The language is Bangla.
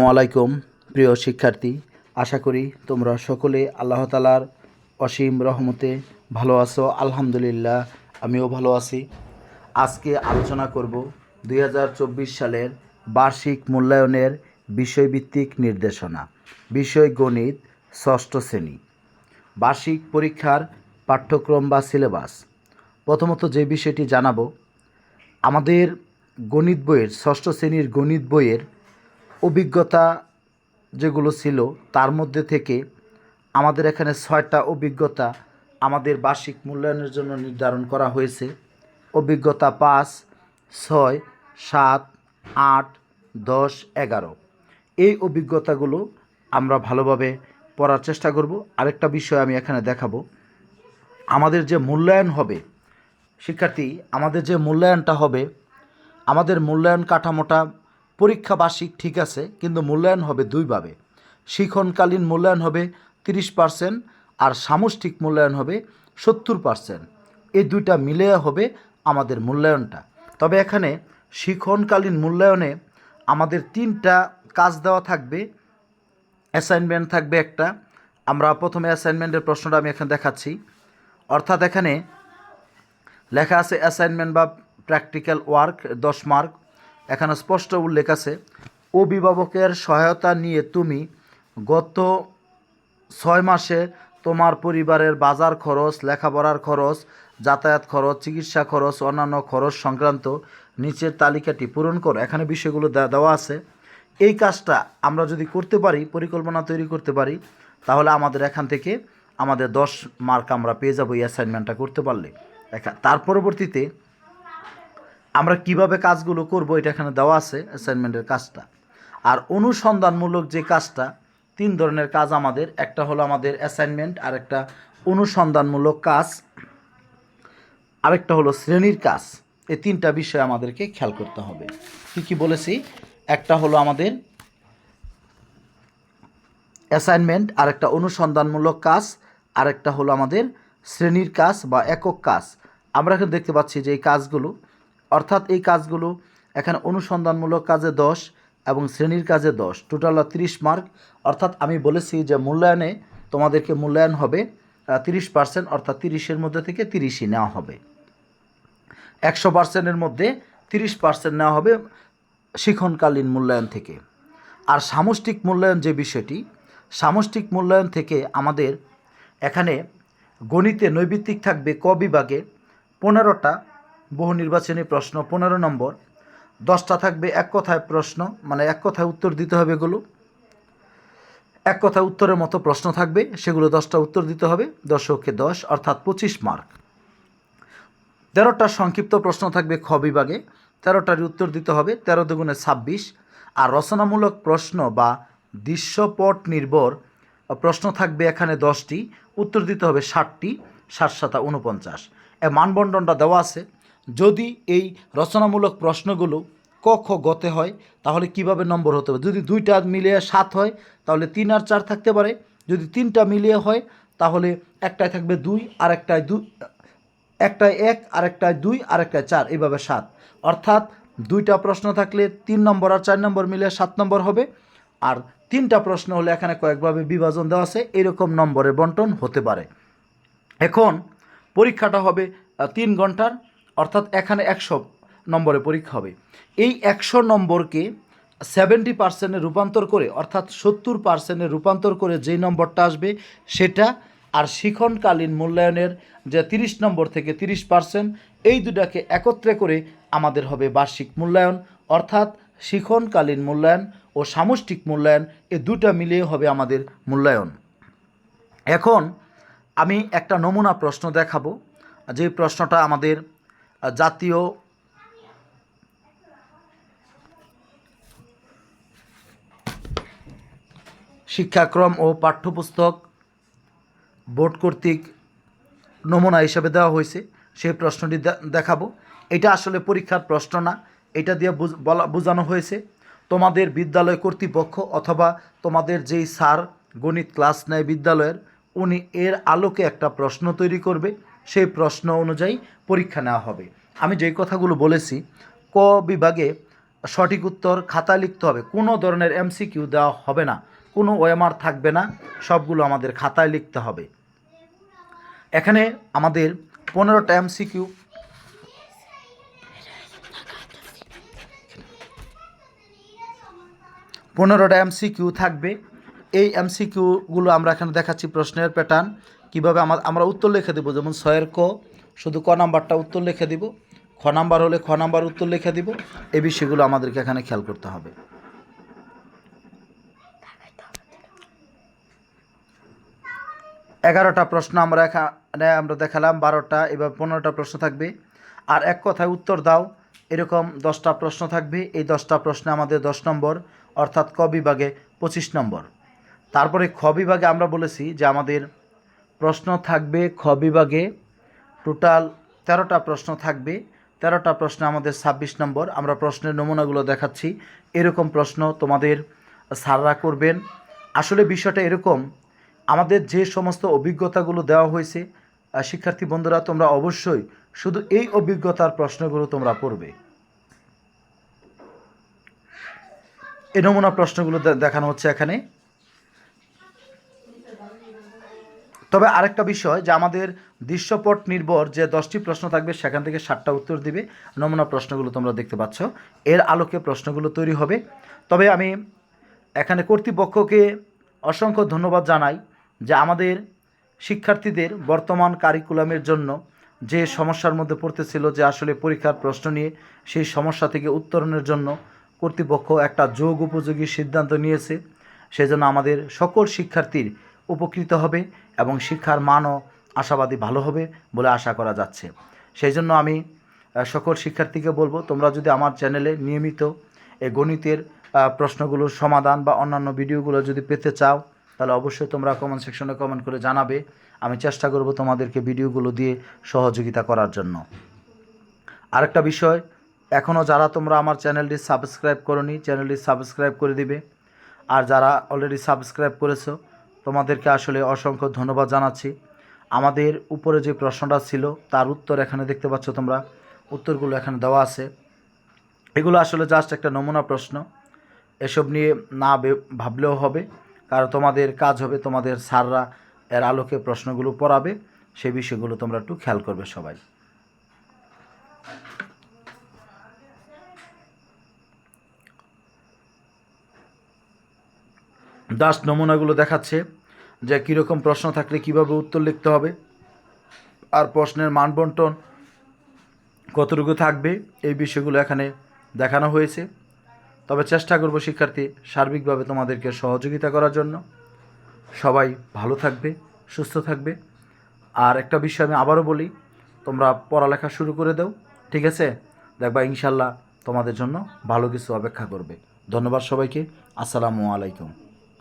আসসালামু আলাইকুম, প্রিয় শিক্ষার্থী। আশা করি তোমরা সকলে আল্লাহ তালার অসীম রহমতে ভালো আছো। আলহামদুলিল্লাহ, আমিও ভালো আছি। আজকে আলোচনা করব দুই হাজার চব্বিশ সালের বার্ষিক মূল্যায়নের বিষয়ভিত্তিক নির্দেশনা, বিষয় গণিত ষষ্ঠ শ্রেণি। বার্ষিক পরীক্ষার পাঠ্যক্রম বা সিলেবাস। প্রথমত যে বিষয়টি জানাব, আমাদের গণিত বইয়ের ষষ্ঠ শ্রেণির গণিত বইয়ের অভিজ্ঞতা যেগুলো ছিল, তার মধ্যে থেকে আমাদের এখানে ছয়টা অভিজ্ঞতা আমাদের বার্ষিক মূল্যায়নের জন্য নির্ধারণ করা হয়েছে। অভিজ্ঞতা পাঁচ, ছয়, সাত, আট, দশ, এগারো। এই অভিজ্ঞতাগুলো আমরা ভালোভাবে পড়ার চেষ্টা করব। আরেকটা বিষয় আমি এখানে দেখাবো। আমাদের যে মূল্যায়ন হবে, শিক্ষার্থী, আমাদের যে মূল্যায়নটা হবে, আমাদের মূল্যায়ন কাঠামোটা পরীক্ষা বার্ষিক ঠিক আছে, কিন্তু মূল্যায়ন হবে দুইভাবে। শিখনকালীন মূল্যায়ন হবে তিরিশ পার্সেন্ট আর সামষ্টিক মূল্যায়ন হবে সত্তর পার্সেন্ট। এই দুইটা মিলে হবে আমাদের মূল্যায়নটা। তবে এখানে শিখনকালীন মূল্যায়নে আমাদের তিনটা কাজ দেওয়া থাকবে। অ্যাসাইনমেন্ট থাকবে একটা। আমরা প্রথমে অ্যাসাইনমেন্টের প্রশ্নটা আমি এখানে দেখাচ্ছি। অর্থাৎ এখানে লেখা আছে অ্যাসাইনমেন্ট বা প্র্যাকটিক্যাল ওয়ার্ক, দশ মার্ক। এখানে স্পষ্ট উল্লেখ আছে, অভিভাবকের সহায়তা নিয়ে তুমি গত ছয় মাসে তোমার পরিবারের বাজার খরচ, লেখাপড়ার খরচ, যাতায়াত খরচ, চিকিৎসা খরচ, অন্যান্য খরচ সংক্রান্ত নিচের তালিকাটি পূরণ করো। এখানে বিষয়গুলো দেওয়া আছে। এই কাজটা আমরা যদি করতে পারি, পরিকল্পনা তৈরি করতে পারি, তাহলে আমাদের এখান থেকে আমাদের দশ মার্ক আমরা পেয়ে যাব এই অ্যাসাইনমেন্টটা করতে পারলে। তার পরবর্তীতে আমরা কীভাবে কাজগুলো করব, এটা এখানে দেওয়া আছে অ্যাসাইনমেন্টের কাজটা। আর অনুসন্ধানমূলক যে কাজটা, তিন ধরনের কাজ আমাদের। একটা হলো আমাদের অ্যাসাইনমেন্ট আর একটা অনুসন্ধানমূলক কাজ। আরেকটা হলো শ্রেণির কাজ। এই তিনটা বিষয় আমাদেরকে খেয়াল করতে হবে। কী কী বলেছি? একটা হলো আমাদের অ্যাসাইনমেন্ট আর একটা অনুসন্ধানমূলক কাজ। আর একটা হলো আমাদের শ্রেণির কাজ বা একক কাজ। আমরা এখানে দেখতে পাচ্ছি যে এই কাজগুলো অর্থাৎ এই কাজগুলো এখানে অনুসন্ধানমূলক কাজে দশ এবং শ্রেণির কাজে দশ। টোটাল তিরিশ মার্ক অর্থাৎ আমি বলেছি যে মূল্যায়নে তোমাদেরকে মূল্যায়ন হবে তিরিশ পার্সেন্ট অর্থাৎ তিরিশের মধ্যে থেকে তিরিশই নেওয়া হবে। একশো পার্সেন্টের মধ্যে তিরিশ পার্সেন্ট নেওয়া হবে শিখনকালীন মূল্যায়ন থেকে। আর সামষ্টিক মূল্যায়ন যে বিষয়টি, সামষ্টিক মূল্যায়ন থেকে আমাদের এখানে গণিতে নৈবিত্তিক থাকবে ক বিভাগে পনেরোটা বহু নির্বাচনী প্রশ্ন, পনেরো নম্বর, দশটা থাকবে এক কথায় প্রশ্ন মানে এক কথায় উত্তর দিতে হবে এগুলো। এক কথায় উত্তরের মতো প্রশ্ন থাকবে, সেগুলো দশটা উত্তর দিতে হবে, দশকে দশ, অর্থাৎ পঁচিশ মার্ক। তেরোটা সংক্ষিপ্ত প্রশ্ন থাকবে খ বিভাগে তেরোটার উত্তর দিতে হবে, তেরো দুগুণে ছাব্বিশ। আর রচনামূলক প্রশ্ন বা দৃশ্যপট নির্ভর প্রশ্ন থাকবে এখানে দশটি, উত্তর দিতে হবে ষাটটি, ষাট সাতা উনপঞ্চাশ এ মানবন্ডনটা দেওয়া আছে। যদি এই রচনামূলক প্রশ্নগুলো ক, খ, গতে হয়, তাহলে কীভাবে নম্বর হতে পারে? যদি দুইটা মিলিয়ে সাত হয়, তাহলে তিন আর চার থাকতে পারে। যদি তিনটা মিলিয়ে হয়, তাহলে একটায় থাকবে দুই আর একটায় দুই একটায় এক আর আরেকটায় দুই, আরেকটায় চার, এইভাবে সাত। অর্থাৎ দুইটা প্রশ্ন থাকলে তিন নম্বর আর চার নম্বর মিলে সাত নম্বর হবে। আর তিনটা প্রশ্ন হলে এখানে কয়েকভাবে বিভাজন দেওয়া আছে, এরকম নম্বরের বন্টন হতে পারে। এখন পরীক্ষাটা হবে তিন ঘণ্টার। অর্থাৎ এখানে একশো নম্বরে পরীক্ষা হবে। এই একশো নম্বরকে সেভেন্টি পার্সেন্টে রূপান্তর করে, অর্থাৎ সত্তর পার্সেন্টে রূপান্তর করে যেই নম্বরটা আসবে সেটা আর শিখনকালীন মূল্যায়নের যে তিরিশ নম্বর থেকে তিরিশ পার্সেন্ট এই দুটাকে একত্রে করে আমাদের হবে বার্ষিক মূল্যায়ন, অর্থাৎ শিখনকালীন মূল্যায়ন ও সামষ্টিক মূল্যায়ন, এ দুটা মিলিয়ে হবে আমাদের মূল্যায়ন। এখন আমি একটা নমুনা প্রশ্ন দেখাবো। যে প্রশ্নটা আমাদের জাতীয় শিক্ষাক্রম ও পাঠ্যপুস্তক বোর্ড কর্তৃক নমুনা হিসাবে দেওয়া হয়েছে। সেই প্রশ্নটি দেখাবো। এটা আসলে পরীক্ষার প্রশ্ন না। এটা দিয়ে বলা বোঝানো হয়েছে, তোমাদের বিদ্যালয় কর্তৃপক্ষ অথবা তোমাদের যেই স্যার গণিত ক্লাস নেয় বিদ্যালয়ের, উনি এর আলোকে একটা প্রশ্ন তৈরি করবে। সেই প্রশ্ন অনুযায়ী পরীক্ষা নেওয়া হবে। আমি যেই কথাগুলো বলেছি, ক বিভাগে সঠিক উত্তর খাতায় লিখতে হবে। কোনো ধরনের এমসিকিউ দেওয়া হবে না, কোনো ওএমআর থাকবে না, সবগুলো আমাদের খাতায় লিখতে হবে। এখানে আমাদের পনেরোটা এমসিকিউ পনেরোটা এমসিকিউ থাকবে। এই এমসিকিউগুলো আমরা এখানে দেখাচ্ছি প্রশ্নের প্যাটার্ন কীভাবে আমার, আমরা উত্তর লিখে দেবো, যেমন ছয়ের ক, শুধু ক নাম্বারটা উত্তর লিখে দিব, খ নাম্বার হলে খ নাম্বার উত্তর লিখে দিব, এই বিষয়গুলো আমাদেরকে এখানে খেয়াল করতে হবে। এগারোটা প্রশ্ন আমরা এখানে আমরা দেখালাম, বারোটা, এবার পনেরোটা প্রশ্ন থাকবে। আর এক কথায় উত্তর দাও, এরকম দশটা প্রশ্ন থাকবে, এই দশটা প্রশ্নে আমাদের দশ নম্বর, অর্থাৎ ক বিভাগে পঁচিশ নম্বর। তারপরে খ বিভাগে আমরা বলেছি যে আমাদের প্রশ্ন থাকবে খ বিভাগে। টোটাল তেরোটা প্রশ্ন থাকবে। তেরোটা প্রশ্ন আমাদের ছাব্বিশ নম্বর। আমরা প্রশ্নের নমুনাগুলো দেখাচ্ছি। এরকম প্রশ্ন তোমাদের সাররা করবেন। আসলে বিষয়টা এরকম, আমাদের যে সমস্ত অভিজ্ঞতাগুলো দেওয়া হয়েছে শিক্ষার্থী বন্ধুরা, তোমরা অবশ্যই শুধু এই অভিজ্ঞতার প্রশ্নগুলো তোমরা পড়বে। এই নমুনা প্রশ্নগুলো দেখানো হচ্ছে এখানে। তবে আরেকটা বিষয় যে আমাদের দৃশ্যপট নির্ভর যে দশটি প্রশ্ন থাকবে, সেখান থেকে সাতটা উত্তর দিবে। নমুনা প্রশ্নগুলো তোমরা দেখতে পাচ্ছ। এর আলোকে প্রশ্নগুলো তৈরি হবে। তবে আমি এখানে কর্তৃপক্ষকে অসংখ্য ধন্যবাদ জানাই যে আমাদের শিক্ষার্থীদের বর্তমান কারিকুলামের জন্য যে সমস্যার মধ্যে পড়তেছিল, যে আসলে পরীক্ষার প্রশ্ন নিয়ে সেই সমস্যা থেকে উত্তরণের জন্য কর্তৃপক্ষ একটা যোগ উপযোগী সিদ্ধান্ত নিয়েছে। সেজন্য আমাদের সকল শিক্ষার্থীর উপকৃত হবে। এবং শিক্ষার মানও আশাবাদী ভালো হবে বলে আশা করা যাচ্ছে। সেই জন্য আমি সকল শিক্ষার্থীকে বলব, তোমরা যদি আমার চ্যানেলে নিয়মিত এই গণিতের প্রশ্নগুলোর সমাধান বা অন্যান্য ভিডিওগুলো যদি পেতে চাও, তাহলে অবশ্যই তোমরা কমেন্ট সেকশনে কমেন্ট করে জানাবে। আমি চেষ্টা করব তোমাদেরকে ভিডিওগুলো দিয়ে সহযোগিতা করার জন্য। আরেকটা বিষয় এখনও যারা তোমরা আমার চ্যানেলটি সাবস্ক্রাইব করনি, চ্যানেলটি সাবস্ক্রাইব করে দিবে। আর যারা অলরেডি সাবস্ক্রাইব করেছ তোমাদেরকে আসলে অসংখ্য ধন্যবাদ জানাচ্ছি। আমাদের উপরে যে প্রশ্নটা ছিল, তার উত্তর এখানে দেখতে পাচ্ছ তোমরা। উত্তরগুলো এখানে দেওয়া আছে। এগুলো আসলে জাস্ট একটা নমুনা প্রশ্ন। এসব নিয়ে না ভাবলেও হবে, কারণ তোমাদের কাজ হবে, তোমাদের স্যাররা এর আলোকে প্রশ্নগুলো পড়াবে। সেই বিষয়গুলো তোমরা একটু খেয়াল করবে সবাই। জাস্ট নমুনাগুলো দেখাচ্ছে যে কীরকম প্রশ্ন থাকলে কীভাবে উত্তর লিখতে হবে আর প্রশ্নের মানবন্টন কতটুকু থাকবে এই বিষয়গুলো এখানে দেখানো হয়েছে। তবে চেষ্টা করব শিক্ষার্থী সার্বিকভাবে তোমাদেরকে সহযোগিতা করার জন্য। সবাই ভালো থাকবে, সুস্থ থাকবে। আর একটা বিষয় আমি আবারও বলি, তোমরা পড়ালেখা শুরু করে দাও, ঠিক আছে? দেখবা ইনশাল্লাহ তোমাদের জন্য ভালো কিছু অপেক্ষা করবে। ধন্যবাদ সবাইকে, আসসালামু আলাইকুম।